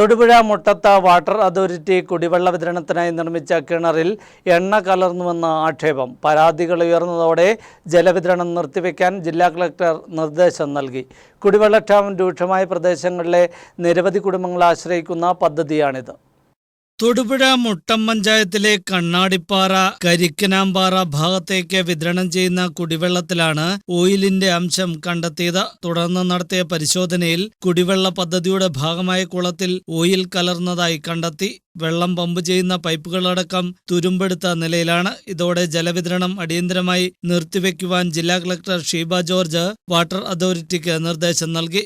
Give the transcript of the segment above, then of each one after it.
Thodupuzha മുട്ടത്ത water authority കുടിവെള്ള വിതരണത്തിനായി നിർമ്മിച്ച കിണറിൽ എണ്ണ കലർന്നുവെന്ന ആക്ഷേപം. പരാതികൾ ഉയർന്നതോടെ ജലവിതരണം നിർത്തിവെക്കാൻ ജില്ലാ കളക്ടർ നിർദ്ദേശം നൽകി. കുടിവെള്ളക്ഷാമം രൂക്ഷമായ പ്രദേശങ്ങളിലെ നിരവധി കുടുംബങ്ങളെ ആശ്രയിക്കുന്ന പദ്ധതിയാണിത്. തൊടുപുഴ മുട്ടം പഞ്ചായത്തിലെ കണ്ണാടിപ്പാറ കരിക്കനാമ്പാറ ഭാഗത്തേക്ക് വിതരണം ചെയ്യുന്ന കുടിവെള്ളത്തിലാണ് ഓയിലിന്റെ അംശം കണ്ടെത്തിയത്. തുടർന്ന് നടത്തിയ പരിശോധനയിൽ കുടിവെള്ള പദ്ധതിയുടെ ഭാഗമായ കുളത്തിൽ ഓയിൽ കലർന്നതായി കണ്ടെത്തി. വെള്ളം പമ്പ് ചെയ്യുന്ന പൈപ്പുകളടക്കം തുരുമ്പെടുത്ത നിലയിലാണ്. ഇതോടെ ജലവിതരണം അടിയന്തരമായി നിർത്തിവെക്കുവാൻ ജില്ലാ കളക്ടർ ഷീബ ജോർജ് വാട്ടർ അതോറിറ്റിക്ക് നിർദ്ദേശം നൽകി.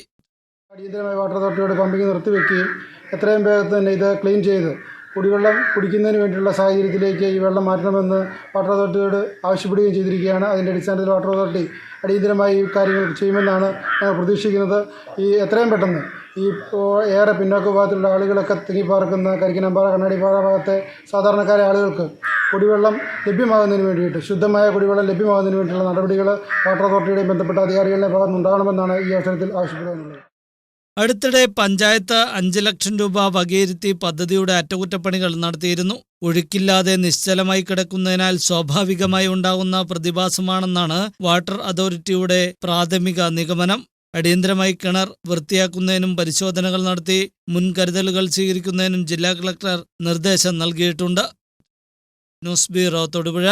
അടിയന്തരമായി വാട്ടർ അതോറിറ്റിയുടെ പമ്പിങ് നിർത്തിവെക്കുകയും എത്രയും വേഗത്തിൽ തന്നെ ഇത് ക്ലീൻ ചെയ്ത് കുടിവെള്ളം കുടിക്കുന്നതിന് വേണ്ടിയുള്ള സാഹചര്യത്തിലേക്ക് ഈ വെള്ളം മാറ്റണമെന്ന് വാട്ടർ അതോറിറ്റിയോട് ആവശ്യപ്പെടുകയും ചെയ്തിരിക്കുകയാണ്. അതിന്റെ അടിസ്ഥാനത്തിൽ വാട്ടർ അതോറിറ്റി അടിയന്തരമായി കാര്യങ്ങൾ ചെയ്യുമെന്നാണ് പ്രതീക്ഷിക്കുന്നത്. ഈ എത്രയും പെട്ടെന്ന് ഈ ഏറെ പിന്നോക്ക വിഭാഗത്തിലുള്ള ആളുകളൊക്കെ തിങ്ങിപ്പാർക്കുന്ന കരിക്കനമ്പാറ കണ്ണാടിപ്പാറ ഭാഗത്തെ സാധാരണക്കാരെ ആളുകൾക്ക് കുടിവെള്ളം ലഭ്യമാകുന്നതിന് വേണ്ടിയിട്ട് ശുദ്ധമായ കുടിവെള്ളം ലഭ്യമാകുന്നതിന് വേണ്ടിയിട്ടുള്ള നടപടികൾ വാട്ടർ അതോറിറ്റിയുടെയും ബന്ധപ്പെട്ട അധികാരികളുടെ ഭാഗത്തുനിന്നുണ്ടാകണമെന്നാണ് ഈ അവസരത്തിൽ ആവശ്യപ്പെടുവാനുള്ളത്. അടുത്തിടെ പഞ്ചായത്ത് അഞ്ച് ലക്ഷം രൂപ വകയിരുത്തി പദ്ധതിയുടെ അറ്റകുറ്റപ്പണികൾ നടത്തിയിരുന്നു. ഒഴുക്കില്ലാതെ നിശ്ചലമായി കിടക്കുന്നതിനാൽ സ്വാഭാവികമായി ഉണ്ടാകുന്ന പ്രതിഭാസമാണെന്നാണ് വാട്ടർ അതോറിറ്റിയുടെ പ്രാഥമിക നിഗമനം. അടിയന്തരമായി കിണർ വൃത്തിയാക്കുന്നതിനും പരിശോധനകൾ നടത്തി മുൻകരുതലുകൾ സ്വീകരിക്കുന്നതിനും ജില്ലാ കളക്ടർ നിർദ്ദേശം നൽകിയിട്ടുണ്ട്. News bureau Thodupuzha.